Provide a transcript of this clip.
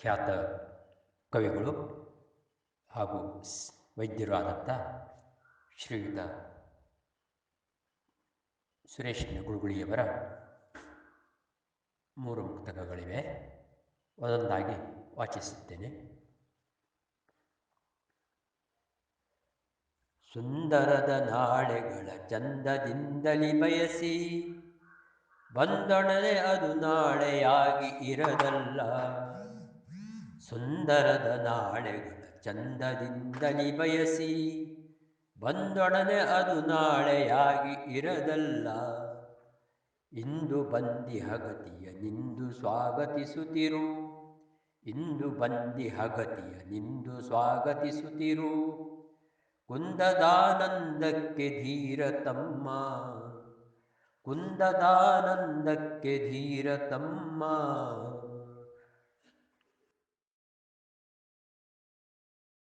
ಖ್ಯಾತ ಕವಿಗಳು ಹಾಗೂ ವೈದ್ಯರು ಆದಂಥ ಶ್ರೀಯುತ ಸುರೇಶ್ ಗುಳುಗುಳಿಯವರ ಮೂರು ಪುಸ್ತಕಗಳಿವೆ. ಒಂದೊಂದಾಗಿ ವಾಚಿಸುತ್ತೇನೆ. ಸುಂದರದ ನಾಳೆಗಳ ಚಂದದಿಂದಲಿ ಬಯಸಿ, ಬಂದೊಡನೆ ಅದು ನಾಳೆಯಾಗಿ ಇರದಲ್ಲ. ಸುಂದರದ ನಾಳೆಗಳ ಚಂದದಿಂದಲಿ ಬಯಸಿ ಬಂದೊಡನೆ ಅದು ನಾಳೆಯಾಗಿ ಇರದಲ್ಲ. ಇಂದು ಬಂದಿ ಹಗತಿಯ ನಿಂದು ಸ್ವಾಗತಿಸುತ್ತಿರು. ಇಂದು ಬಂದಿ ಹಗತಿಯ ನಿಂದು ಸ್ವಾಗತಿಸುತ್ತಿರು. ಕುಂದದಾನಂದಕ್ಕೆ ಧೀರ ತಮ್ಮ. ಕುಂದದಾನಂದಕ್ಕೆ ಧೀರ ತಮ್ಮ.